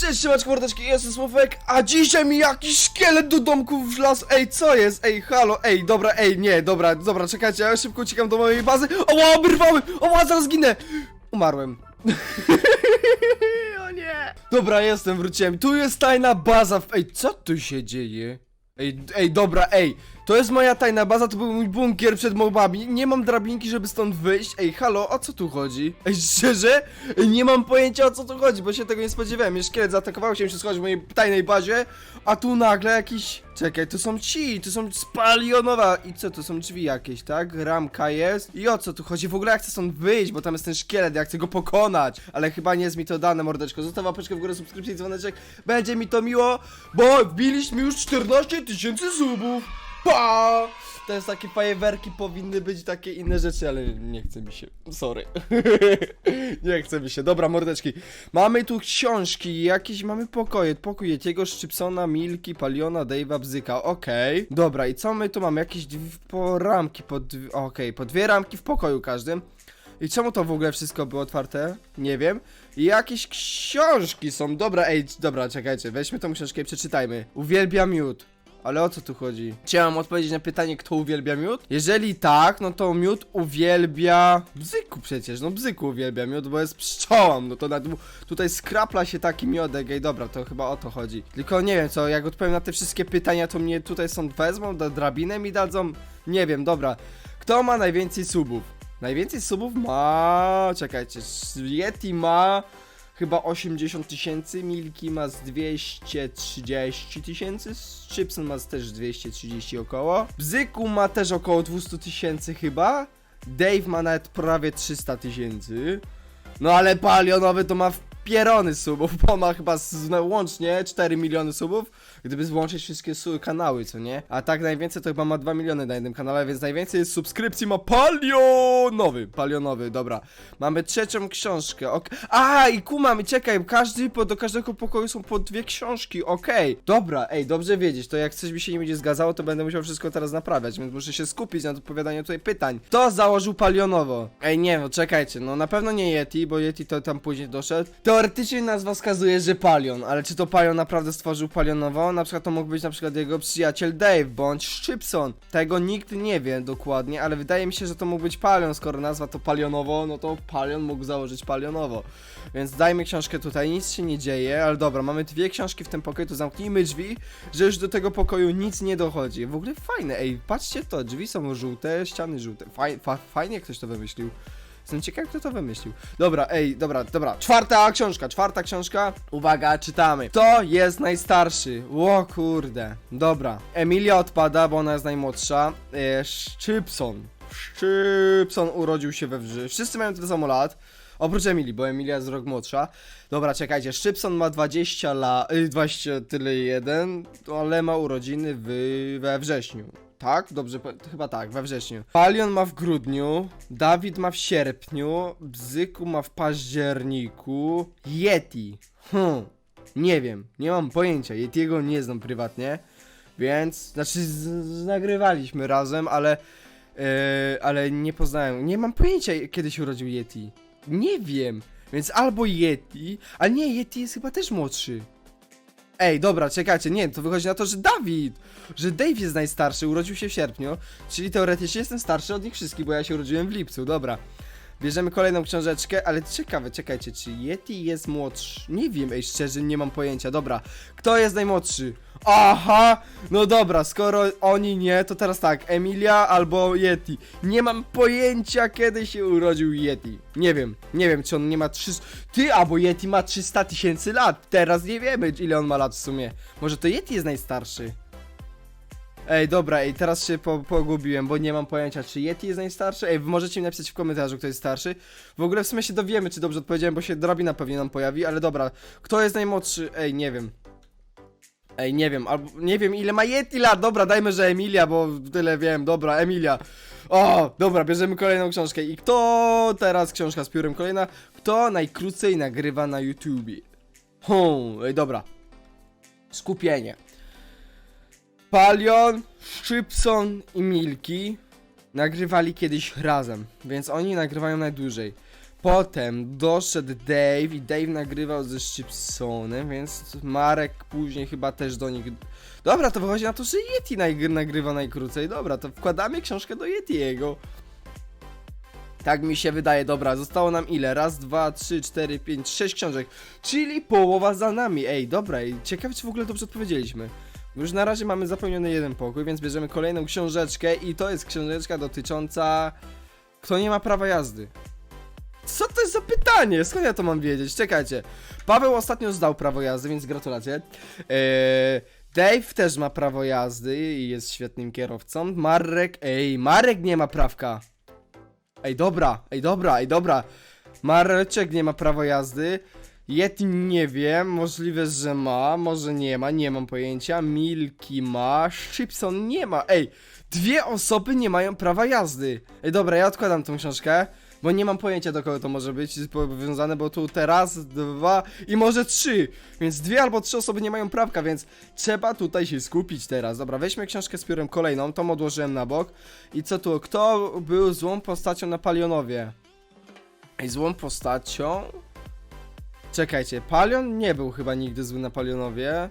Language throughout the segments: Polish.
Cześć, siemaczko, mordeczki, jestem Słowek, a dzisiaj mi jakiś szkielet do domku wlazł, ej, co jest, ej, halo, ej, dobra, ej, nie, dobra, dobra, czekajcie, ja szybko uciekam do mojej bazy, oła, oberwałem, oła, zaraz ginę, umarłem. o nie. Dobra, jestem, wróciłem, tu jest tajna baza, w- ej, co tu się dzieje? Ej, ej, dobra, ej, to jest moja tajna baza, to był mój bunkier przed mobami, nie mam drabinki, żeby stąd wyjść, ej, halo, o co tu chodzi? Ej, szczerze? Nie mam pojęcia o co tu chodzi, bo się tego nie spodziewałem, Mnie szkielet zaatakował, chciałem się schować w mojej tajnej bazie, a tu nagle jakiś, czekaj, to są ci, to są spalionowa, i co, to są drzwi jakieś, tak? Ramka jest, i o co tu chodzi? W ogóle ja chcę stąd wyjść, bo tam jest ten szkielet, ja chcę go pokonać, ale chyba nie jest mi to dane, mordeczko, zostaw łapeczkę w górę, subskrypcję i dzwoneczek, będzie mi to miło, bo wbiliśmy już 14 tysięcy subów. Pa! To jest takie fajerwerki, powinny być takie inne rzeczy, ale nie chce mi się. Sorry. nie chce mi się. Dobra, mordeczki. Mamy tu książki, jakieś mamy pokoje. Pokój Yetiego, Szczypsona, Milki, Paliona, Dave'a, Bzyka. Okej. Dobra, i co my tu mamy? Jakieś dwie, po ramki, po dwie, okej, po dwie ramki w pokoju każdym. I czemu to w ogóle wszystko było otwarte? Nie wiem. I jakieś książki są. Dobra, ej, dobra, czekajcie, weźmy tą książkę i przeczytajmy. Uwielbiam miód. Ale o co tu chodzi? Chciałem odpowiedzieć na pytanie, kto uwielbia miód? Jeżeli tak, no to miód uwielbia... Bzyku przecież, no bzyku uwielbia miód, bo jest pszczołą, no to na tutaj skrapla się taki miodek, ej dobra, to chyba o to chodzi. Tylko nie wiem co, jak odpowiem na te wszystkie pytania, to mnie tutaj stąd wezmą, da drabinę mi dadzą? Nie wiem, dobra. Kto ma najwięcej subów? Najwięcej subów ma... Czekajcie, Yeti ma... Chyba 80 tysięcy, Milki ma z 230 tysięcy, Chipson ma też 230 około, Bzyku ma też około 200 tysięcy chyba, Dave ma nawet prawie 300 tysięcy, no ale Palionowy to ma pierony subów, bo ma chyba z, no, łącznie 4 miliony subów, gdyby złączyć wszystkie su kanały, co nie? A tak najwięcej to chyba ma 2 miliony na jednym kanale, więc najwięcej subskrypcji ma Palionowy, Palionowy, dobra. Mamy trzecią książkę, ok. A i kumam, i czekaj, każdy, po, do każdego pokoju są po dwie książki, okej. Dobra, ej, dobrze wiedzieć, to jak coś mi się nie będzie zgadzało, to będę musiał wszystko teraz naprawiać, więc muszę się skupić na odpowiadaniu tutaj pytań. Kto założył Palionowo? Ej, nie, no czekajcie, no na pewno nie Yeti, bo Yeti to tam później doszedł. Teoretycznie nazwa wskazuje, że Palion, ale czy to Palion naprawdę stworzył Palionowo? Na przykład to mógł być na przykład jego przyjaciel Dave, bądź Szczypson. Tego nikt nie wie dokładnie, ale wydaje mi się, że to mógł być Palion, skoro nazwa to Palionowo, no to Palion mógł założyć Palionowo. Więc dajmy książkę tutaj, nic się nie dzieje, ale dobra, mamy dwie książki w tym pokoju, to zamknijmy drzwi, że już do tego pokoju nic nie dochodzi. W ogóle fajne, ej, patrzcie to, drzwi są żółte, ściany żółte. Faj, fa, fajnie ktoś to wymyślił. Jestem ciekaw, kto to wymyślił. Dobra, ej, dobra, dobra. Czwarta książka, czwarta książka. Uwaga, czytamy. Kto jest najstarszy? O kurde. Dobra. Emilia odpada, bo ona jest najmłodsza. E, Szczypson. Szczypson urodził się we wrzy. Wszyscy mają tyle samo lat. Oprócz Emilii, bo Emilia jest rok młodsza. Dobra, czekajcie, Szczypson ma 20 lat, y, 20 tyle jeden, ale ma urodziny w, we wrześniu. Tak? Dobrze, chyba tak, we wrześniu. Palion ma w grudniu, Dawid ma w sierpniu, Bzyku ma w październiku, Yeti. Hmm, nie wiem, nie mam pojęcia, Yetiego nie znam prywatnie, więc, znaczy nagrywaliśmy razem, ale, yy, ale nie poznałem, nie mam pojęcia kiedy się urodził Yeti. Nie wiem, więc albo Yeti, a nie, Yeti jest chyba też młodszy. Ej, dobra, czekajcie, nie, to wychodzi na to, że Dawid, że Dave jest najstarszy, urodził się w sierpniu, czyli teoretycznie jestem starszy od nich wszystkich, bo ja się urodziłem w lipcu, dobra. Bierzemy kolejną książeczkę, ale ciekawe, czekajcie, czy Yeti jest młodszy? Nie wiem, ej, szczerze, nie mam pojęcia, dobra. Kto jest najmłodszy? Aha, no dobra, skoro oni nie, to teraz tak, Emilia albo Yeti. Nie mam pojęcia, kiedy się urodził Yeti. Nie wiem, nie wiem, czy on nie ma 300... Ty, albo Yeti ma 300 tysięcy lat, teraz nie wiemy, ile on ma lat w sumie. Może to Yeti jest najstarszy? Ej, dobra, ej, teraz się po, pogubiłem, bo nie mam pojęcia, czy Yeti jest najstarszy. Ej, możecie mi napisać w komentarzu, kto jest starszy. W ogóle w sumie się dowiemy, czy dobrze odpowiedziałem, bo się drabina pewnie nam pojawi, ale dobra. Kto jest najmłodszy? Ej, nie wiem. Ej, nie wiem, albo nie wiem ile ma Yeti lat, dobra, dajmy, że Emilia, bo tyle wiem, dobra, Emilia. O, dobra, bierzemy kolejną książkę. I kto teraz, książka z piórem kolejna, kto najkrócej nagrywa na YouTubie? Hmm, ej, dobra. Skupienie. Palion, Szczypson i Milki nagrywali kiedyś razem, więc oni nagrywają najdłużej. Potem doszedł Dave i Dave nagrywał ze Szczypsonem, więc Marek później chyba też do nich... Dobra, to wychodzi na to, że Yeti nag- nagrywa najkrócej. Dobra, to wkładamy książkę do Yetiego. Tak mi się wydaje, dobra, zostało nam ile? Raz, dwa, trzy, cztery, pięć, sześć książek. Czyli połowa za nami. Ej, dobra, ciekawe czy w ogóle dobrze odpowiedzieliśmy. Już na razie mamy zapełniony jeden pokój, więc bierzemy kolejną książeczkę i to jest książeczka dotycząca... Kto nie ma prawa jazdy? Co to jest za pytanie? Skąd ja to mam wiedzieć? Czekajcie. Paweł ostatnio zdał prawo jazdy, więc gratulacje. Eee, Dave też ma prawo jazdy i jest świetnym kierowcą. Marek, ej, Marek nie ma prawka. Ej, dobra, ej, dobra, ej, dobra. Mareczek nie ma prawa jazdy. Yeti nie wiem, możliwe, że ma, może nie ma, nie mam pojęcia. Milki ma, Shipson nie ma. Ej, dwie osoby nie mają prawa jazdy. Ej, dobra, ja odkładam tą książkę, bo nie mam pojęcia do kogo to może być powiązane, bo tu teraz dwa i może trzy. Więc dwie albo trzy osoby nie mają prawka, więc trzeba tutaj się skupić teraz. Dobra, weźmy książkę z piórem kolejną, tą odłożyłem na bok. I co tu, kto był złą postacią na Palionowie? Ej, złą postacią? Czekajcie, Palion nie był chyba nigdy zły na Palionowie.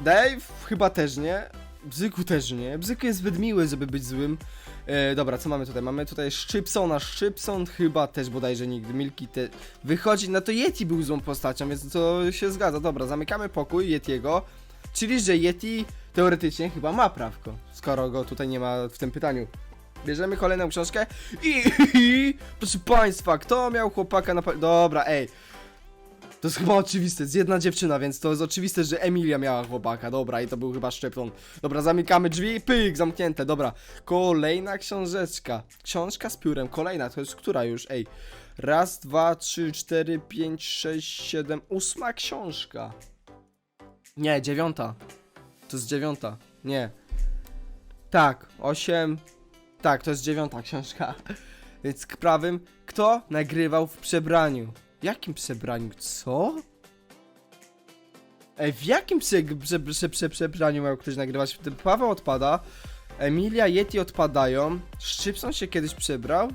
Dave chyba też nie. Bzyku też nie. Bzyku jest zbyt miły, żeby być złym. E, dobra, co mamy tutaj? Mamy tutaj Szczypsona. Szczypson chyba też bodajże nigdy. Milki te... Wychodzi, no to Yeti był złą postacią, więc to się zgadza. Dobra, zamykamy pokój Yetiego. Czyli, że Yeti teoretycznie chyba ma prawko, skoro go tutaj nie ma w tym pytaniu. Bierzemy kolejną książkę i, proszę państwa, kto miał chłopaka na... Dobra, ej. To jest chyba oczywiste, jest jedna dziewczyna, więc to jest oczywiste, że Emilia miała chłopaka, dobra, i to był chyba Szczepon. Dobra, zamykamy drzwi, pyk, zamknięte, dobra. Kolejna książeczka, książka z piórem, kolejna, to jest która już, ej. Raz, dwa, trzy, cztery, pięć, sześć, siedem, ósma książka. Nie, dziewiąta. To jest dziewiąta, nie. Tak, osiem, tak, to jest dziewiąta książka. Więc prawym, kto nagrywał w przebraniu? Jakim przebraniu? Co? Ej, w jakim prze, prze, prze, prze, przebraniu miał ktoś nagrywać? Paweł odpada, Emilia, Yeti odpadają, Szczypson się kiedyś przebrał?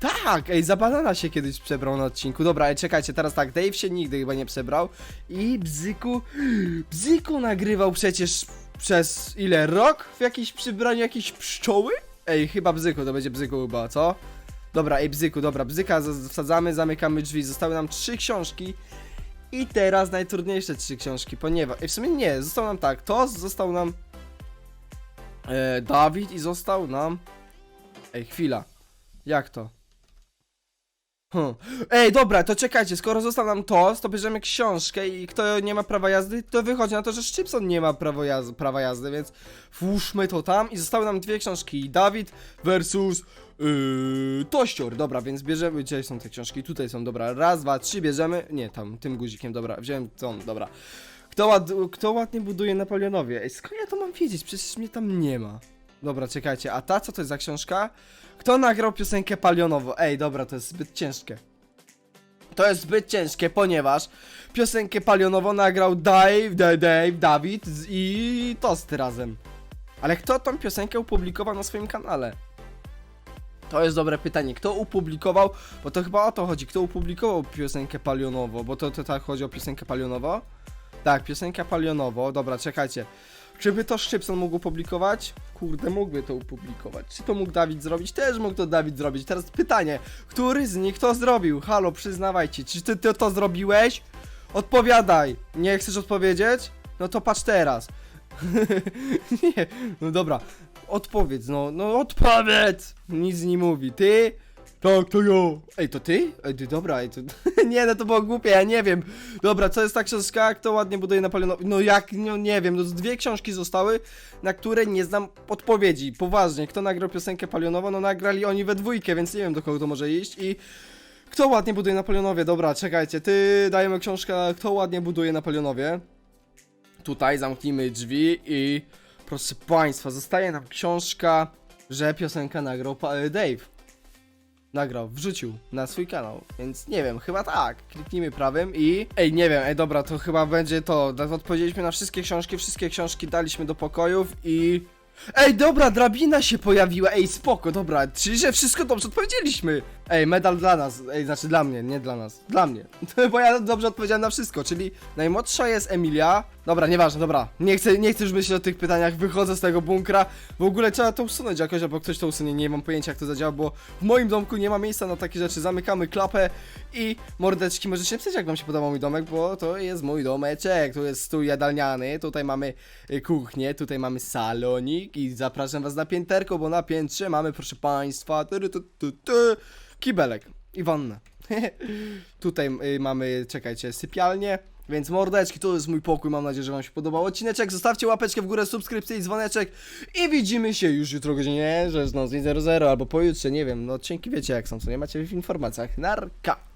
Tak, ej, za banana się kiedyś przebrał na odcinku. Dobra, ej, czekajcie, teraz tak, Dave się nigdy chyba nie przebrał i Bzyku, Bzyku nagrywał przecież przez ile, rok w jakimś przybraniu jakiejś pszczoły? Ej, chyba Bzyku, to będzie Bzyku chyba, co? Dobra, ej, Bzyku, dobra, Bzyka wsadzamy, zamykamy drzwi, zostały nam trzy książki i teraz najtrudniejsze trzy książki, ponieważ, ej, w sumie nie, został nam tak, to został nam e, Dawid i został nam, ej, chwila, jak to? Hmm. Ej, dobra, to czekajcie, skoro został nam to, to bierzemy książkę i kto nie ma prawa jazdy, to wychodzi na to, że Szczypson nie ma prawo jazdy, prawa jazdy, więc włóżmy to tam i zostały nam dwie książki, Dawid versus yy, Tościor, dobra, więc bierzemy, gdzie są te książki, tutaj są, dobra, raz, dwa, trzy, bierzemy, nie, tam, tym guzikiem, dobra, wziąłem tą, dobra. Kto, ład, kto ładnie buduje Napoleonowie? Ej, skąd ja to mam wiedzieć, przecież mnie tam nie ma. Dobra, czekajcie, a ta co to jest za książka? Kto nagrał piosenkę Palionowo? Ej, dobra, to jest zbyt ciężkie. To jest zbyt ciężkie, ponieważ piosenkę Palionowo nagrał Dave, Dave, Dave Dawid z- i Tost razem. Ale kto tą piosenkę opublikował na swoim kanale? To jest dobre pytanie. Kto opublikował? Bo to chyba o to chodzi. Kto opublikował piosenkę Palionowo? Bo to, to tak chodzi o piosenkę Palionowo? Tak, piosenka Palionowo. Dobra, czekajcie. Czy by to Szczypson mógł opublikować? Kurde, mógłby to opublikować. Czy to mógł Dawid zrobić? Też mógł to Dawid zrobić. Teraz pytanie, który z nich to zrobił? Halo, przyznawajcie, czy ty, ty to zrobiłeś? Odpowiadaj! Nie chcesz odpowiedzieć? No to patrz teraz. nie, no dobra. Odpowiedz, no, no odpowiedz! Nic nie mówi. Ty? Tak, to ja. Ej, to ty? Ej, ty, dobra, ej, to... nie, no to było głupie, ja nie wiem. Dobra, co jest ta książka? Kto ładnie buduje Napoleonowi? No jak, no nie wiem, no dwie książki zostały, na które nie znam odpowiedzi. Poważnie, kto nagrał piosenkę Palionowo? No nagrali oni we dwójkę, więc nie wiem do kogo to może iść i... Kto ładnie buduje Napoleonowie? Dobra, czekajcie, ty dajemy książkę, kto ładnie buduje Napoleonowie. Tutaj zamknijmy drzwi i... Proszę państwa, zostaje nam książka, że piosenkę nagrał Dave. Nagrał, wrzucił na swój kanał, więc nie wiem, chyba tak. Kliknijmy prawym i... Ej, nie wiem, ej dobra, to chyba będzie to. Odpowiedzieliśmy na wszystkie książki, wszystkie książki daliśmy do pokojów i... Ej, dobra, drabina się pojawiła, ej, spoko, dobra, czyli że wszystko dobrze odpowiedzieliśmy. Ej, medal dla nas, ej, znaczy dla mnie, nie dla nas, dla mnie, bo ja dobrze odpowiedziałem na wszystko, czyli najmłodsza jest Emilia, dobra, nieważne, dobra, nie chcę, nie chcę już myśleć o tych pytaniach, wychodzę z tego bunkra, w ogóle trzeba to usunąć jakoś, albo ktoś to usunie, nie mam pojęcia jak to zadziała, bo w moim domku nie ma miejsca na takie rzeczy, zamykamy klapę i mordeczki, możecie napisać jak wam się podobał mój domek, bo to jest mój domeczek, tu jest stół jadalniany, tutaj mamy y, kuchnię, tutaj mamy salonik i zapraszam was na pięterko, bo na piętrze mamy, proszę państwa, kibelek i wannę. tutaj y, mamy, czekajcie, sypialnię. Więc mordeczki, to jest mój pokój, mam nadzieję, że wam się podobał odcineczek, zostawcie łapeczkę w górę, subskrypcję i dzwoneczek i widzimy się już jutro godzinie 16.00 albo pojutrze, nie wiem, no odcinki wiecie jak są, co nie macie w informacjach, narka!